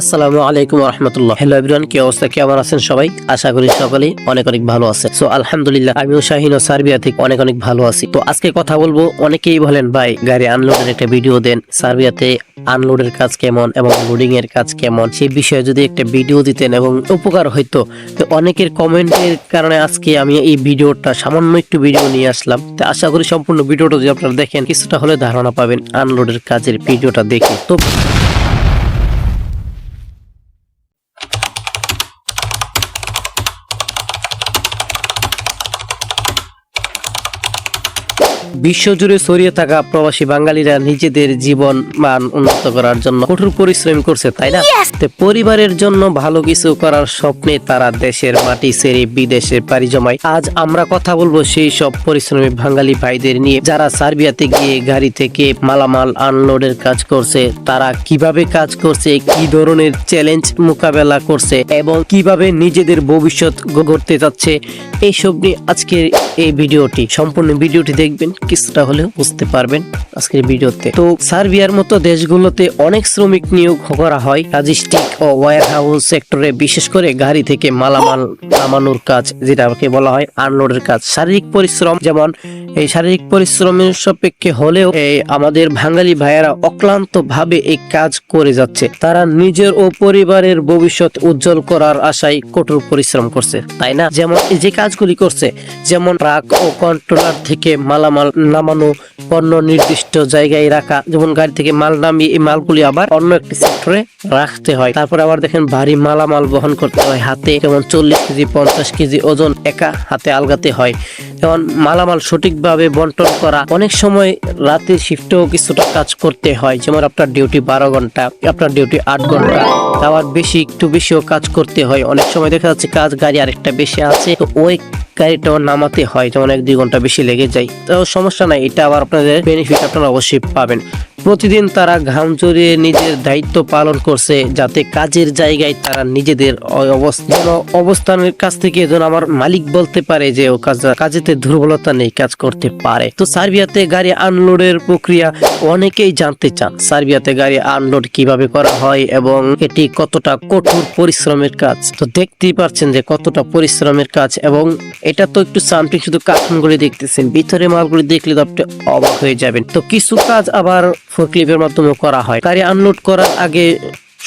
আসসালামু আলাইকুম রহমতুল্লাহ hello everyone কি অবস্থা? কেমন আছেন সবাই? আশা করি সকলেই অনেক অনেক ভালো আছে সো আলহামদুলিল্লাহ, আমিও শাহিন ও সার্বিয়া থেকে অনেক অনেক ভালো আছি। তো আজকে কথা বলব, অনেকেই বলেন, ভাই, গাড়ি আনলোডের একটা ভিডিও দেন। সার্বিয়াতে আনলোডের কাজ কেমন এবং লোডিং এর কাজ কেমন? সেই বিষয়ে যদি একটা ভিডিও দিতেন এবং উপকার হইতো, তো অনেকের কমেন্টের কারণে আজকে আমি এই ভিডিওটা সামান্য একটু ভিডিও নিয়ে আসলাম। তো আশা করি সম্পূর্ণ ভিডিওটা যদি আপনারা দেখেন, কিছুটা হলে ধারণা পাবেন আনলোডের কাজের ভিডিওটা দেখে। তো বিশ্বজুড়ে ছড়িয়ে থাকা প্রবাসী বাঙালিরা নিজেদের জীবন মান উন্নত করার জন্য কঠোর পরিশ্রম করছে তাই না? পরিবারের জন্য ভালো কিছু করার স্বপ্নে তারা দেশের মাটি ছেড়ে বিদেশে পাড়ি জমায়। আজ আমরা কথা বলব সেই সব পরিশ্রমী বাঙালি ভাইদের নিয়ে যারা সার্বিয়াতে গিয়ে গাড়ি থেকে মালামাল আনলোডের কাজ করছে তারা কীভাবে কাজ করছে কি ধরনের চ্যালেঞ্জ মোকাবেলা করছে এবং কীভাবে নিজেদের ভবিষ্যৎ গড়তে যাচ্ছে এইসব নিয়ে আজকের এই ভিডিওটি। সম্পূর্ণ ভিডিওটি দেখবেন কিছুটা হলেও বুঝতে পারবেন আজকের ভিডিওতে। তো সার্বিয়ার মতো দেশগুলোতে অনেক শ্রমিক নিয়োগ করা হয়। লজিস্টিক ও ওয়ার হাউস সেক্টরে বিশেষ করে গাড়ি থেকে মালামাল নামানোর কাজ, যেটাকে বলা হয় আনলোডের কাজ। শারীরিক পরিশ্রম, যেমন এই শারীরিক পরিশ্রমের সাপেক্ষে হলেও আমাদের বাঙালি ভাইয়েরা অক্লান্ত ভাবে এই কাজ করে যাচ্ছে। তারা নিজের ও পরিবারের ভবিষ্যৎ উজ্জ্বল করার আশায় কঠোর পরিশ্রম করছে, তাই না? যেমন যে কাজগুলি করছে, যেমন ট্রাক ও কন্ট্রোলার থেকে মালামাল নামানো পণ্য নির্দিষ্ট জায়গায় রাখা। যেমন গাড়ি থেকে মাল নামিয়ে এই মালগুলি আবার অন্য একটি সেক্টরে রাখতে হয়। তারপর আবার দেখেন ভারী মালামাল বহন করতে হয় হাতে। যেমন চল্লিশ কেজি, পঞ্চাশ কেজি ওজন একা হাতে আলগাতে হয়। যেমন মালামাল সঠিকভাবে বন্টন করা। অনেক সময় রাতের শিফটেও কিছুটা কাজ করতে হয়। যেমন আপনার ডিউটি বারো ঘণ্টা, আপনার ডিউটি আট ঘণ্টা। আবার বেশি, একটু বেশিও কাজ করতে হয়। অনেক সময় দেখা যাচ্ছে কাজ গাড়ি আরেকটা বেশি আছে, তো ওই গাড়িটাও নামাতে হয়, যেমন এক দুই ঘণ্টা বেশি লেগে যায়। তো সমস্যা নাই, এটা আবার আপনাদের বেনিফিট আপনারা অবশ্যই পাবেন। প্রতিদিন তারা ঘাম জড়িয়ে নিজের দায়িত্ব পালন করছে যাতে কাজের জায়গায় তারা নিজেদের অবস্থান অবস্থানের কাছ থেকে যেন আমার মালিক বলতে পারে যে ও কাজ কাজেতে দুর্বলতা নেই, কাজ করতে পারে। তো সার্বিয়াতে গাড়ি আনলোডের প্রক্রিয়া অনেকেই জানতে চান। সার্বিয়াতে গাড়ি আনলোড কীভাবে করা হয় এবং এটি কতটা কঠোর পরিশ্রমের কাজ? তো দেখতেই পাচ্ছেন যে কতটা পরিশ্রমের কাজ এবং এটা তো একটু সামথিং শুধু কার্টুনগুলি দেখতেছেন, ভিতরে মালগুলি দেখলে তো আপনি অবাক হয়ে যাবেন। তো কিছু কাজ আবার ফোরক্লিপের মাধ্যমে করা হয়। গাড়ি আনলোড করার আগে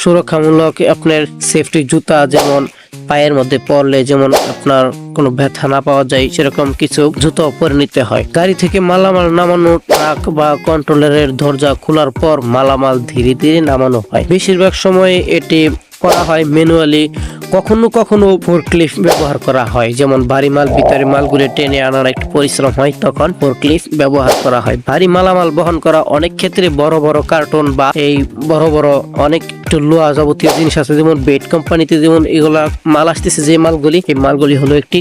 সুরক্ষামূলক আপনার সেফটি জুতা যেমন পায়ের মধ্যে পড়লে যেমন আপনার কোনো ব্যথা না পাওয়া যায়, সেরকম কিছু জুতো পরে নিতে হয়। গাড়ি থেকে মালামাল নামানো, ট্রাক বা কন্ট্রোলারের দরজা খোলার পর মালামাল ধীরে ধীরে নামানো হয়। বেশিরভাগ সময় এটি করা হয় ম্যানুয়ালি কখনো কখনো ফোরক্লিফ ব্যবহার করা হয়। যেমন ভারী মাল ভিতরে মালগুলি টেনে আনার একটু পরিশ্রম হয়, তখন ফোরক্লিফ ব্যবহার করা হয়। ভারী মালামাল বহন করা অনেক ক্ষেত্রে বড় বড় কার্টন বা এই বড় বড় অনেক লোহা যাবতীয় জিনিস আছে, যেমন বেড কোম্পানিতে যেমন এগুলা মাল আসতেছে যে মালগুলি, এই মালগুলি হলো একটি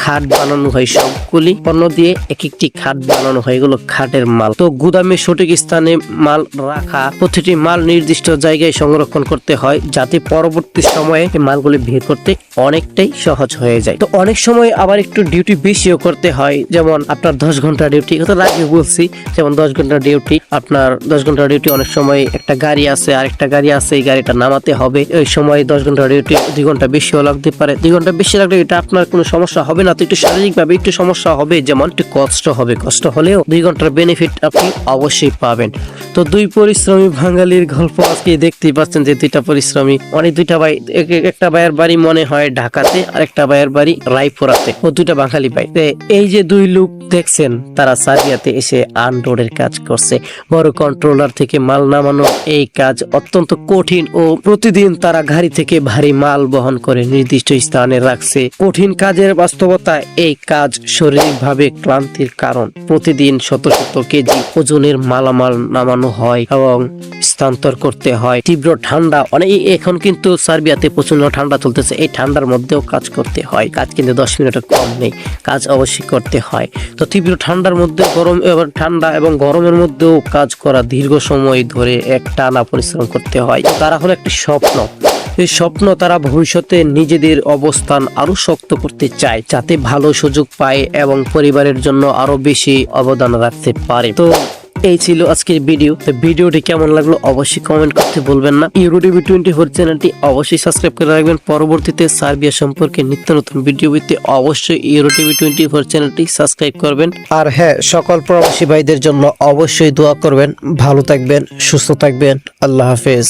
খাট বানানো হয়। সবগুলি পণ্য দিয়ে এক একটি খাট বানানো হয়, এগুলো খাটের মাল। তো গুদামে সঠিক স্থানে মাল রাখা, প্রতিটি মাল নির্দিষ্ট জায়গায় সংরক্ষণ করতে হয়, যাতে পরবর্তী সময়ে মালগুলি বের করতে অনেকটাই সহজ হয়ে যায়। তো অনেক সময় আবার একটু ডিউটি বেশিও করতে হয়, যেমন আপনার দশ ঘণ্টা ডিউটি কথা আগে বলছি, যেমন দশ ঘণ্টা ডিউটি আপনার দশ ঘণ্টা ডিউটি অনেক সময় একটা গাড়ি আছে আর একটা গাড়ি আছে, এই গাড়িটা নামাতে হবে। ওই সময় দশ ঘণ্টা ডিউটি দুই ঘণ্টা বেশিও লাগতে পারে। দুই ঘণ্টা বেশি লাগলে এটা আপনার কোনো সমস্যা হবে না, তো একটু শারীরিকভাবে একটু সমস্যা হবে, যেমন একটু কষ্ট হবে। কষ্ট হলেও দুই ঘণ্টার বেনিফিট আপনি অবশ্যই পাবেন। তো দুই পরিশ্রমী বাঙালির গল্প আজকে দেখতেই পাচ্ছেন যে দুইটা পরিশ্রমী অনেক দুইটা ভাই, এক- এক- একটা ভাইয়ের বাড়ি মনে হয় ঢাকাতে, আর একটা ভাইয়ের বাড়ি রায়পুরাতে, ও দুইটা বাঙালি ভাই। এই যে দুই লোক দেখছেন, তারা সার্বিয়াতে এসে আনরোডের কাজ করছে। বড় কন্ট্রোলার থেকে মাল নামানো এই কাজ অত্যন্ত কঠিন ও প্রতিদিন তারা গাড়ি থেকে ভারী মাল বহন করে নির্দিষ্ট স্থানে রাখছে। কঠিন কাজের বাস্তবতা এই কাজ শারীরিকভাবে ক্লান্তির কারণ। প্রতিদিন শত শত কেজি ওজনের মালামাল নামানো হয় এবং স্থানান্তর করতে হয়। তীব্র ঠান্ডা, অনেক এখন কিন্তু সার্বিয়াতে প্রচণ্ড ঠান্ডা চলতেছে। এই ঠান্ডার মধ্যেও কাজ করতে হয়। কাজ কিন্তু দশ মিনিটের কম নেই। কাজ অবশ্যই করতে হয়। তো তীব্র ঠান্ডার মধ্যে গরম এবার ঠান্ডা এবং গরমের মধ্যেও কাজ করা দীর্ঘ সময় ধরে এক টানা পরিশ্রম করতে হয়। তারা হলো একটি স্বপ্ন। এই স্বপ্ন তারা ভবিষ্যতে নিজেদের অবস্থান আরও শক্ত করতে চায়, যাতে ভালো সুযোগ পায় এবং পরিবারের জন্য আরও বেশি অবদান রাখতে পারে। তো এই ছিল আজকের ভিডিও। তো ভিডিওটি কেমন লাগল অবশ্যই কমেন্ট করতে বলবেন না। ইউরো টিভি টোয়েন্টি ফোর চ্যানেলটি অবশ্যই সাবস্ক্রাইব করে রাখবেন। পরবর্তীতে সার্বিয়া সম্পর্কে নিত্য নতুন ভিডিও পেতে অবশ্যই ইউরো টিভি টোয়েন্টি ফোর চ্যানেলটি সাবস্ক্রাইব করবেন। আর হ্যাঁ সকল প্রবাসী ভাইদের জন্য অবশ্যই দোয়া করবেন। ভালো থাকবেন, সুস্থ থাকবেন। আল্লাহ হাফেজ।